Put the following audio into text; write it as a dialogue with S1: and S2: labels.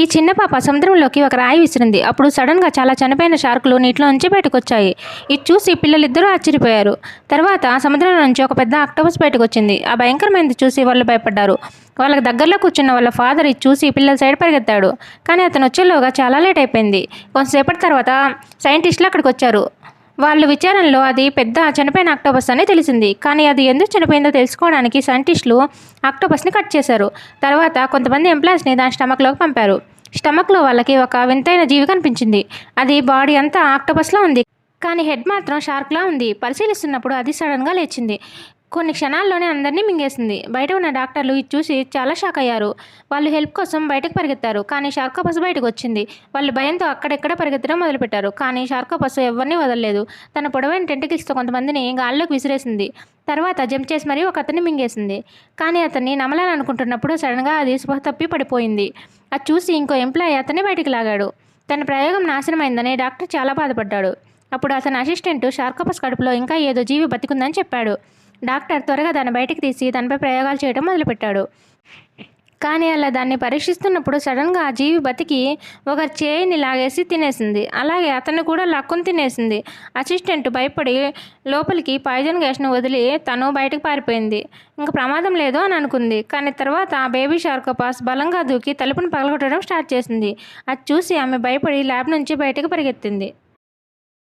S1: ఈ చిన్న పాప సముద్రంలోకి ఒక రాయి విసిరింది. అప్పుడు సడన్గా చాలా చనిపోయిన షార్కులు నీటిలో నుంచి బయటకొచ్చాయి. ఇది చూసి పిల్లలిద్దరూ ఆశ్చర్యపోయారు. తర్వాత సముద్రం నుంచి ఒక పెద్ద ఆక్టోపస్ బయటకు వచ్చింది ఆ భయంకరమైనది చూసి వాళ్ళు భయపడ్డారు. వాళ్ళకి దగ్గరలో కూర్చున్న వాళ్ళ ఫాదర్ ఇది చూసి పిల్లల సైడ్ పరిగెత్తాడు. కానీ అతను వచ్చేలోగా చాలా లేట్ అయిపోయింది. కొంతసేపటి తర్వాత సైంటిస్టులు అక్కడికి వచ్చారు వాళ్ళు విచారణలో అది పెద్ద చనిపోయిన ఆక్టోపస్ అని తెలిసింది. కానీ అది ఎందుకు చనిపోయిందో తెలుసుకోవడానికి సైంటిస్టులు ఆక్టోపస్ని కట్ చేశారు. తర్వాత కొంతమంది ఎంప్లాయీస్ని దాని స్టమక్లోకి పంపారు. స్టమక్లో వాళ్ళకి ఒక వింతైన జీవి కనిపించింది. అది బాడీ అంతా ఆక్టోపస్లో ఉంది. కానీ హెడ్ మాత్రం షార్క్లా ఉంది. పరిశీలిస్తున్నప్పుడు అది సడన్గా లేచింది. కొన్ని క్షణాల్లోనే అందరినీ మింగేసింది. బయట ఉన్న డాక్టర్లు ఇది చూసి చాలా షాక్ అయ్యారు. వాళ్ళు హెల్ప్ కోసం బయటకు పరిగెత్తారు. కానీ షార్కోపస్ బయటకు వచ్చింది. వాళ్ళు భయంతో అక్కడెక్కడ పరిగెత్తడం మొదలుపెట్టారు. కానీ షార్కోపస్ ఎవరిని వదలలేదు. తన పొడవైన టెంటికల్స్తో కొంతమందిని గాల్లోకి విసిరేసింది. తర్వాత జంప్ చేసి మరీ ఒక అతన్ని మింగేసింది. కానీ అతన్ని నమలాలనుకుంటున్నప్పుడు సడన్గా అది స్పృహ తప్పి పడిపోయింది. అది చూసి ఇంకో ఎంప్లాయీ అతన్ని బయటికి లాగాడు. తన ప్రయోగం నాశనమైందని డాక్టర్ చాలా బాధపడ్డాడు. అప్పుడు అతని అసిస్టెంట్ షార్కోపస్ కడుపులో ఇంకా ఏదో జీవి బతికుందని చెప్పాడు. డాక్టర్ త్వరగా దాన్ని బయటకు తీసి దానిపై ప్రయోగాలు చేయడం మొదలుపెట్టాడు. కానీ అలా దాన్ని పరీక్షిస్తున్నప్పుడు సడన్గా ఆ జీవి బతికి ఒక చేయిని లాగేసి తినేసింది. అలాగే అతన్ని కూడా లక్కుని తినేసింది. అసిస్టెంట్ భయపడి లోపలికి పాయిజన్ గ్యాస్ను వదిలి తను బయటకు పారిపోయింది. ఇంకా ప్రమాదం లేదు అని అనుకుంది. కానీ తర్వాత ఆ బేబీ షార్కోపాస్ బలంగా దూకి తలుపును పగలగొట్టడం స్టార్ట్ చేసింది. అది చూసి ఆమె భయపడి ల్యాబ్ నుంచి బయటకు పరిగెత్తింది.